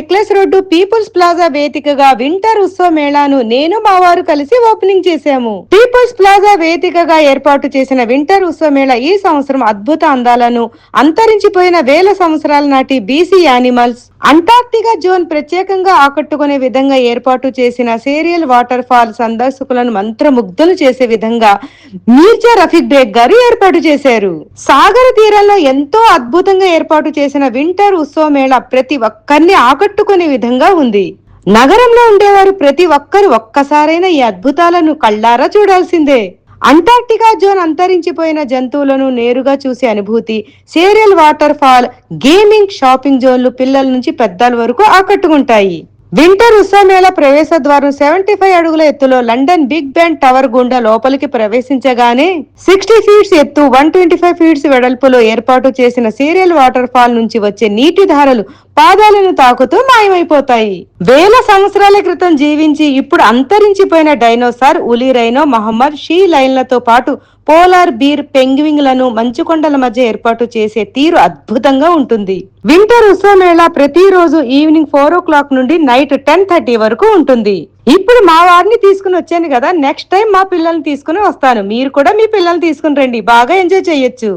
Necklace road peoples plaza వేదికగా winter ఉత్సవ మేళాను నేను మా వారు కలిసి ఓపెనింగ్ చేశాము. పీపుల్స్ ప్లాజా వేదికగా ఏర్పాటు చేసిన వింటర్ ఉత్సవ మేళ ఈ సంవత్సరం అద్భుత అందాలను అంతరించిపోయిన వేల సంవత్సరాల నాటి బీసీ యానిమల్స్ అంటార్క్టికా జోన్ ప్రత్యేకంగా ఆకట్టుకునే విధంగా ఏర్పాటు చేసిన సేరియల్ వాటర్ ఫాల్ సందర్శకులను మంత్రముగ్ధులు చేసే విధంగా మీర్జా రఫీక్ బేగ్ గారు ఏర్పాటు చేశారు. సాగర తీరంలో ఎంతో అద్భుతంగా ఏర్పాటు చేసిన వింటర్ ఉత్సవ మేళ ప్రతి ఒక్కరిని ఆకట్టు ఆకట్టుకునే విధంగా ఉంది. నగరంలో ఉండేవారు ప్రతి ఒక్కరు ఒక్కసారైనా ఈ అద్భుతాలను కళ్ళారా చూడాల్సిందే. అంటార్క్టికా జోన్ అంతరించిపోయిన జంతువులను నేరుగా చూసే అనుభూతి సేరియల్ వాటర్ ఫాల్ గేమింగ్ షాపింగ్ జోన్లు పిల్లల నుంచి పెద్దల వరకు ఆకట్టుకుంటాయి. వింటర్ ఉత్సవమేళ ప్రవేశ ద్వారం సెవెంటీ ఫైవ్ అడుగుల ఎత్తులో లండన్ బిగ్ బ్యాండ్ టవర్ గుండా లోపలికి ప్రవేశించగానే సిక్స్టీ ఫీట్స్ ఎత్తు వన్ ట్వంటీ ఫైవ్ ఫీట్స్ వెడల్పులో ఏర్పాటు చేసిన సీరియల్ వాటర్ ఫాల్ నుంచి వచ్చే నీటి ధారలు పాదాలను తాకుతూ మాయమైపోతాయి. వేల సంవత్సరాల క్రితం జీవించి ఇప్పుడు అంతరించిపోయిన డైనోసార్ ఉలి రైనో మహమ్మద్ షీ లైన్లతో పాటు పోలార్ బీర్ పెంగ్వింగ్లను మంచుకొండల మధ్య ఏర్పాటు చేసే తీరు అద్భుతంగా ఉంటుంది. వింటర్ ఉత్సవమేళ ప్రతిరోజు ఈవినింగ్ ఫోర్ ఓ క్లాక్ నుండి నైట్ టెన్ థర్టీ వరకు ఉంటుంది. ఇప్పుడు మా వారిని తీసుకుని వచ్చాను కదా నెక్స్ట్ టైం మా పిల్లల్ని తీసుకుని వస్తాను. మీరు కూడా మీ పిల్లల్ని తీసుకుని రండి. బాగా ఎంజాయ్ చేయొచ్చు.